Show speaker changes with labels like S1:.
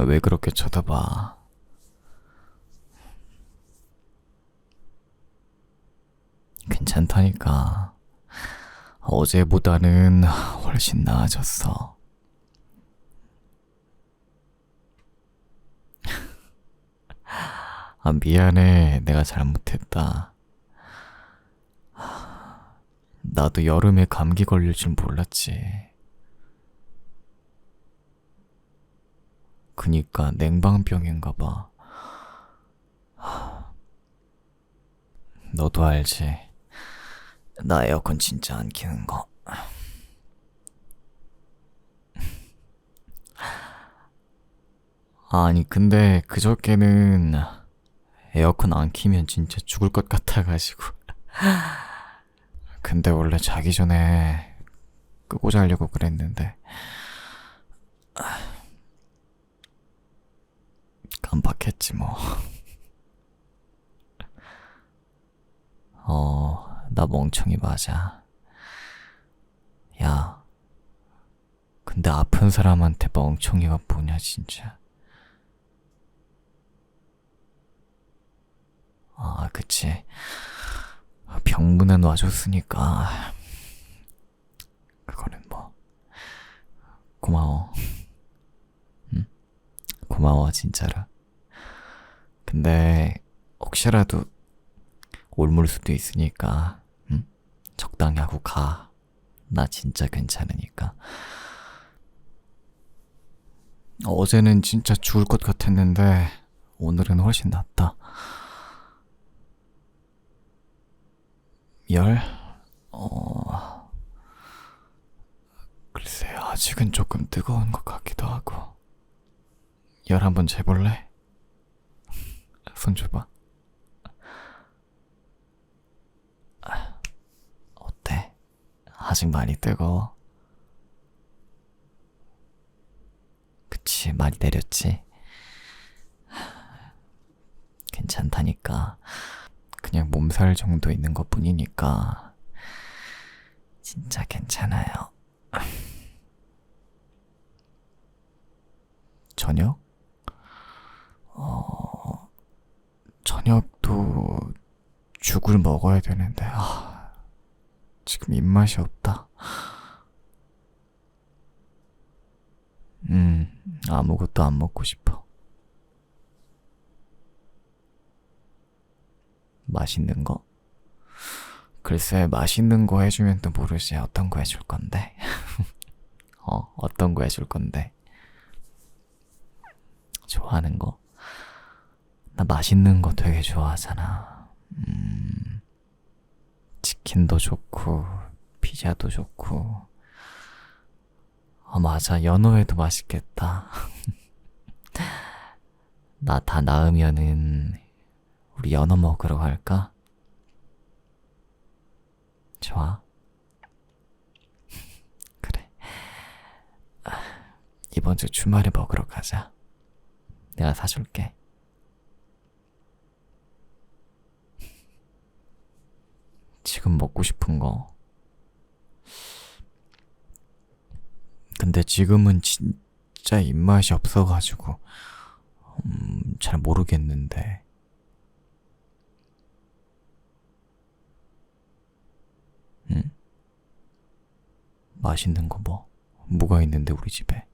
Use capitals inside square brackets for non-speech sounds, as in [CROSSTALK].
S1: 왜 그렇게 쳐다봐? 괜찮다니까. 어제보다는 훨씬 나아졌어. 아, 미안해. 내가 잘못했다. 나도 여름에 감기 걸릴 줄 몰랐지. 그니까 냉방병인가 봐. 너도 알지? 나 에어컨 진짜 안 키는 거. 아니, 근데 그저께는 에어컨 안 키면 진짜 죽을 것 같아가지고. 근데 원래 자기 전에 끄고 자려고 그랬는데. 깜빡했지 뭐. [LAUGHS] 어, 나 멍청이 맞아. 야, 근데 아픈 사람한테 멍청이가 뭐냐, 진짜. 아, 그치. 병문안 와줬으니까. 그거는 뭐. 고마워. 응? 고마워, 진짜로. 근데, 혹시라도 옮을 수도 있으니까, 응? 적당히 하고 가. 나 진짜 괜찮으니까. 어제는 진짜 죽을 것 같았는데, 오늘은 훨씬 낫다. 열? 어, 글쎄, 아직은 조금 뜨거운 것 같기도 하고. 열 한번 재볼래? 손 줘봐. 아, 어때? 아직 많이 뜨거워? 그치, 많이 내렸지? 괜찮다니까. 그냥 몸살 정도 있는 것 뿐이니까. 진짜 괜찮아요. [LAUGHS] 저녁? 어, 저녁도 죽을 먹어야 되는데, 아, 지금 입맛이 없다. 음, 아무것도 안 먹고 싶어. 맛있는 거? 글쎄, 맛있는 거 해주면 또 모르지. 어떤 거 해줄 건데? [LAUGHS] 어, 어떤 거 해줄 건데? 좋아하는 거? 나 맛있는 거 되게 좋아하잖아. 음, 치킨도 좋고, 피자도 좋고. 아, 맞아. 연어회도 맛있겠다. [LAUGHS] 나 다 나으면은, 우리 연어 먹으러 갈까? 좋아. [LAUGHS] 그래. 아, 이번 주 주말에 먹으러 가자. 내가 사줄게. 지금 먹고 싶은 거. 근데 지금은 진짜 입맛이 없어가지고, 음, 잘 모르겠는데. 응? 맛있는 거 뭐? 뭐가 있는데 우리 집에?